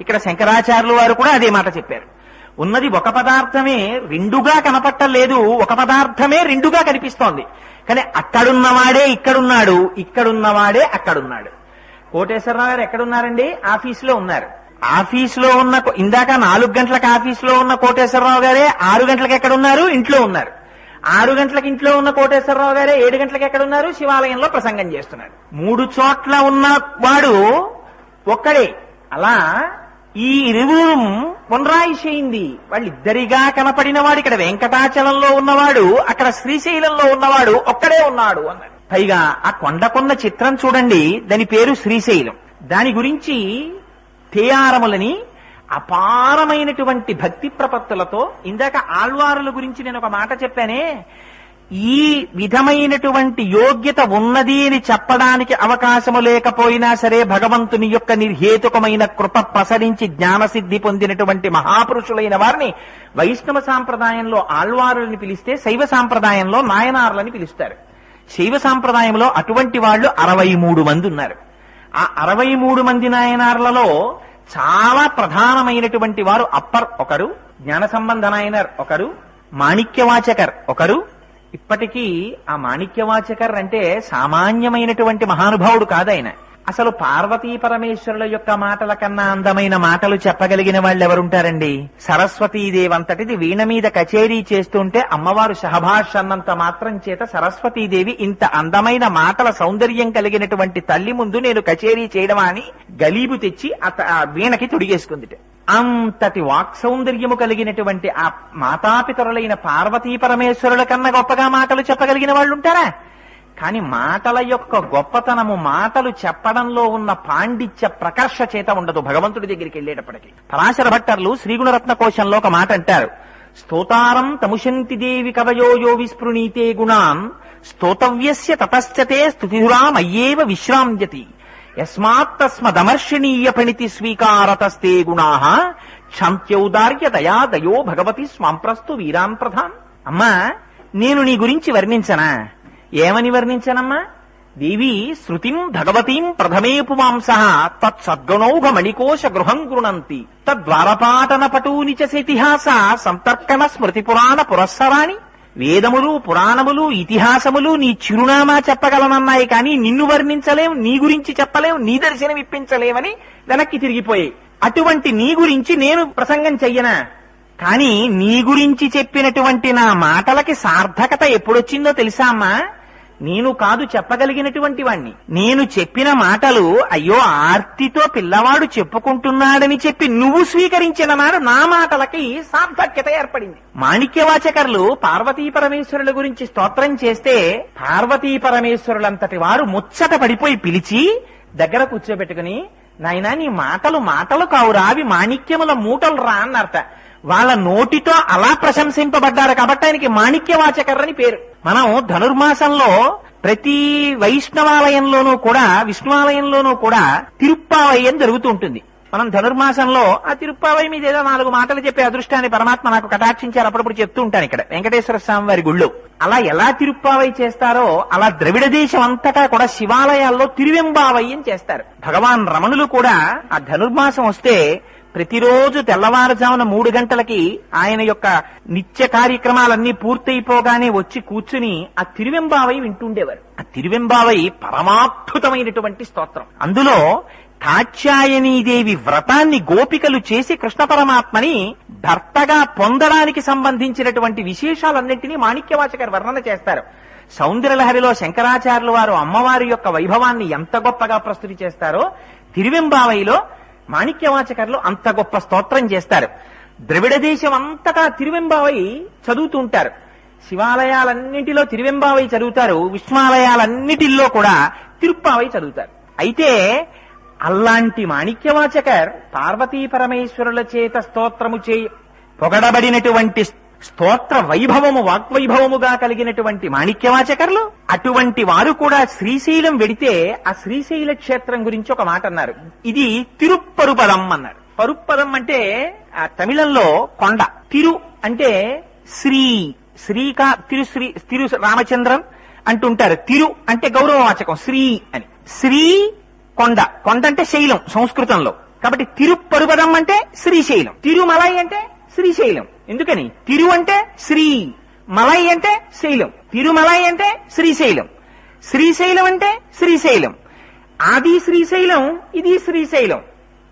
ఇక్కడ శంకరాచార్యులు వారు కూడా అదే మాట చెప్పారు. ఉన్నది ఒక పదార్థమే రెండుగా కనపట్టలేదు ఒక పదార్థమే రెండుగా కనిపిస్తోంది. కానీ అక్కడున్నవాడే ఇక్కడున్నాడు ఇక్కడున్నవాడే అక్కడున్నాడు. కోటేశ్వరరావు గారు ఎక్కడున్నారండి? ఆఫీసులో ఉన్నారు. ఆఫీసులో ఉన్న ఇందాక నాలుగు గంటలకు ఆఫీసులో ఉన్న కోటేశ్వరరావు గారే ఆరు గంటలకు ఎక్కడున్నారు? ఇంట్లో ఉన్నారు. ఆరు గంటలకు ఇంట్లో ఉన్న కోటేశ్వరరావు గారే ఏడు గంటలకు ఎక్కడున్నారు? శివాలయంలో ప్రసంగం చేస్తున్నారు. మూడు చోట్ల ఉన్న వాడు ఒక్కడే. అలా ఈ ఇరువురు పునరాయిషయింది. వాళ్ళిద్దరిగా కనపడిన వాడు ఇక్కడ వెంకటాచలంలో ఉన్నవాడు అక్కడ శ్రీశైలంలో ఉన్నవాడు ఒక్కడే ఉన్నాడు అన్నాడు. పైగా ఆ కొండకొన్న చిత్రం చూడండి దాని పేరు శ్రీశైలం. దాని గురించి తేయారములని అపారమైనటువంటి భక్తి ప్రపత్తులతో ఇందాక ఆళ్వారుల గురించి నేను ఒక మాట చెప్పానే ఈ విధమైనటువంటి యోగ్యత ఉన్నది అని చెప్పడానికి అవకాశము లేకపోయినా సరే భగవంతుని యొక్క నిర్హేతుకమైన కృప ప్రసరించి జ్ఞానసిద్ధి పొందినటువంటి మహాపురుషులైన వారిని వైష్ణవ సాంప్రదాయంలో ఆళ్వారులని పిలిస్తే శైవ సాంప్రదాయంలో నాయనార్లని పిలుస్తారు. శైవ సాంప్రదాయంలో అటువంటి వాళ్ళు అరవై మూడు మంది ఉన్నారు. ఆ అరవై మూడు మంది నాయనార్లలో చాలా ప్రధానమైనటువంటి వారు అప్పర్ ఒకరు జ్ఞాన సంబంధ నాయనర్ ఒకరు మాణిక్యవాచకర్ ఒకరు ఇప్పటికీ ఆ మాణిక్యవాచకర్ అంటే సామాన్యమైనటువంటి మహానుభావుడు కాదాయన. అసలు పార్వతీ పరమేశ్వరుల యొక్క మాటల కన్నా అందమైన మాటలు చెప్పగలిగిన వాళ్ళు ఎవరుంటారండి సరస్వతీదేవి అంతటిది వీణ మీద కచేరీ చేస్తుంటే అమ్మవారు సహభాష్ అన్నంత మాత్రం చేత సరస్వతీదేవి ఇంత అందమైన మాటల సౌందర్యం కలిగినటువంటి తల్లి ముందు నేను కచేరీ చేయడమా అని గలీబు తెచ్చి అత- ఆ వీణకి తొడిగేసుకుందిట. అంతటి వాక్ సౌందర్యము కలిగినటువంటి ఆ మాతాపితరులైన పార్వతీ పరమేశ్వరుల కన్నా గొప్పగా మాటలు చెప్పగలిగిన వాళ్ళు ఉంటారా కానీ మాటల యొక్క గొప్పతనము మాటలు చెప్పడంలో ఉన్న పాండిత్య ప్రకర్ష చేత ఉండదు. భగవంతుడి దగ్గరికి వెళ్ళేటప్పటికి. పరాశర భట్టర్లు శ్రీగుణరత్న కోశంలో ఒక మాట అంటారు. స్తోతారం తముశంతి దేవి కవయో యో విస్పృణీతే గుణాం. స్తోతవ్యస్య తతశ్చతే స్తుతిధురామయ్యేవ విశ్రామ్యతి. యస్మాత్తస్మదమర్షణీయ పణితి స్వీకారతస్తే గుణా. క్షంత్యౌదార్య దయా దయో భగవతి స్వాంప్రస్తు వీరాం ప్రధాన్. అమ్మా నేను నీ గురించి వర్ణించనా? ఏమని వర్ణించనమ్మా? దేవి శృతిం భగవతీం ప్రథమే పుమాంస తత్సద్గుణౌఘ మణికోశ గృహం గృణంతి తద్వారపాటన పటూని చతిహాస సంతర్కణ స్మృతి పురాణ పురస్సరాణి వేదములు పురాణములు ఇతిహాసములు నీ చిరునామా చెప్పగలనన్నాయి కానీ నిన్ను వర్ణించలేం నీ గురించి చెప్పలేం నీ దర్శనం ఇప్పించలేమని వెనక్కి తిరిగిపోయాయి అటువంటి నీ గురించి నేను ప్రసంగం చెయ్యనా? కానీ నీ గురించి చెప్పినటువంటి నా మాటలకి సార్థకత ఎప్పుడొచ్చిందో తెలుసా అమ్మా? నేను కాదు చెప్పగలిగినటువంటి వాణ్ణి నేను చెప్పిన మాటలు అయ్యో ఆర్తితో పిల్లవాడు చెప్పుకుంటున్నాడని చెప్పి నువ్వు స్వీకరించిన మాట నా మాటలకి సార్థక్యత ఏర్పడింది. మాణిక్యవాచకర్లు పార్వతీ పరమేశ్వరుల గురించి స్తోత్రం చేస్తే పార్వతీ పరమేశ్వరులంతటి వారు ముచ్చట పడిపోయి పిలిచి దగ్గర కూర్చోబెట్టుకుని నాయన నీ మాటలు మాటలు కావురా. అవి మాణిక్యముల మూటలు రా అన్నర్త వాళ్ళ నోటితో అలా ప్రశంసింపబడ్డారు కాబట్టి ఆయనకి మాణిక్యవాచకర్ అని పేరు. మనం ధనుర్మాసంలో ప్రతి వైష్ణవాలయంలోనూ కూడా విష్ణువాలయంలోనూ కూడా తిరుప్పావయ్యం జరుగుతూ ఉంటుంది. మనం ధనుర్మాసంలో ఆ తిరుప్పావై మీద ఏదో నాలుగు మాటలు చెప్పే అదృష్టాన్ని పరమాత్మ నాకు కటాక్షించారు. అప్పుడప్పుడు చెప్తూ ఉంటాను ఇక్కడ. వెంకటేశ్వర స్వామి వారి గుళ్ళు. అలా ఎలా తిరుప్పావై చేస్తారో అలా ద్రవిడ దేశం అంతటా కూడా శివాలయాల్లో తిరువెంబావయ్యం చేస్తారు. భగవాన్ రమణులు కూడా ఆ ధనుర్మాసం వస్తే ప్రతిరోజు తెల్లవారుజామున మూడు గంటలకి ఆయన యొక్క నిత్య కార్యక్రమాలన్నీ పూర్తయిపోగానే వచ్చి కూర్చుని ఆ తిరువెంబావై వింటుండేవారు. ఆ తిరువెంబావై పరమాద్భుతమైనటువంటి స్తోత్రం. అందులో కాత్యాయనీదేవి వ్రతాన్ని గోపికలు చేసి కృష్ణ పరమాత్మని భర్తగా పొందడానికి సంబంధించినటువంటి విశేషాలన్నింటినీ మాణిక్యవాచకర్ వర్ణన చేస్తారు. సౌందర్యలహరిలో శంకరాచార్యుల వారు అమ్మవారి యొక్క వైభవాన్ని ఎంత గొప్పగా ప్రస్తుతి చేస్తారో తిరువెంబావైలో మాణిక్యవాచకర్లు అంత గొప్ప స్తోత్రం చేస్తారు. ద్రవిడ దేశం అంతటా తిరువెంబావై చదువుతూ ఉంటారు శివాలయాలన్నింటిలో తిరువెంబావై చదువుతారు. విశ్వాలయాలన్నిటిల్లో కూడా తిరుప్పావై చదువుతారు. అయితే అలాంటి మాణిక్యవాచకర్ పార్వతీ పరమేశ్వరుల చేత స్తోత్రము చేయి పొగడబడినటువంటి స్తోత్ర వైభవము వాగ్వైభవముగా కలిగినటువంటి మాణిక్యవాచకర్లు అటువంటి వారు కూడా శ్రీశైలం వెడితే ఆ శ్రీశైల క్షేత్రం గురించి ఒక మాట అన్నారు. ఇది తిరుప్పరుపదం అన్నారు. పరుప్పదం అంటే ఆ తమిళంలో కొండ. తిరు అంటే శ్రీ. శ్రీకా తిరుశ్రీ తిరు రామచంద్రం అంటుంటారు. తిరు అంటే గౌరవవాచకం శ్రీ అని. శ్రీ కొండ. కొండ అంటే శైలం సంస్కృతంలో. కాబట్టి తిరుపరుపదం అంటే శ్రీశైలం. తిరుమలై అంటే శ్రీశైలం. ఎందుకని? తిరు అంటే శ్రీ మలై అంటే శైలం. తిరుమలై అంటే శ్రీశైలం. శ్రీశైలం అంటే శ్రీశైలం. ఆది శ్రీశైలం ఇది శ్రీశైలం.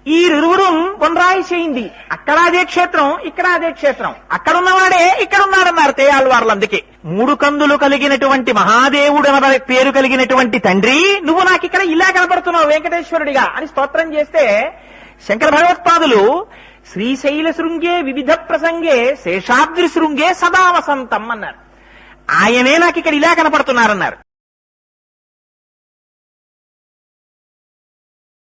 ఈ ఇరువురు కొనరాయి చేయింది. అక్కడ అదే క్షేత్రం ఇక్కడ అదే క్షేత్రం. అక్కడున్నవాడే ఇక్కడున్నాడన్నారు ఇక్కడ ఉన్నాడన్నారు అందుకే మూడు కందులు కలిగినటువంటి మహాదేవుడు అన్న పేరు కలిగినటువంటి తండ్రి నువ్వు నాకు ఇక్కడ ఇలా కనపడుతున్నావు వెంకటేశ్వరుడిగా అని స్తోత్రం చేస్తే శంకర భగవత్పాదులు శ్రీశైల శృంగే వివిధ ప్రసంగే శేషాద్రి శృంగే సదా వసంతం అన్నారు ఆయనే నాకు ఇక్కడ ఇలా కనపడుతున్నారన్నారు.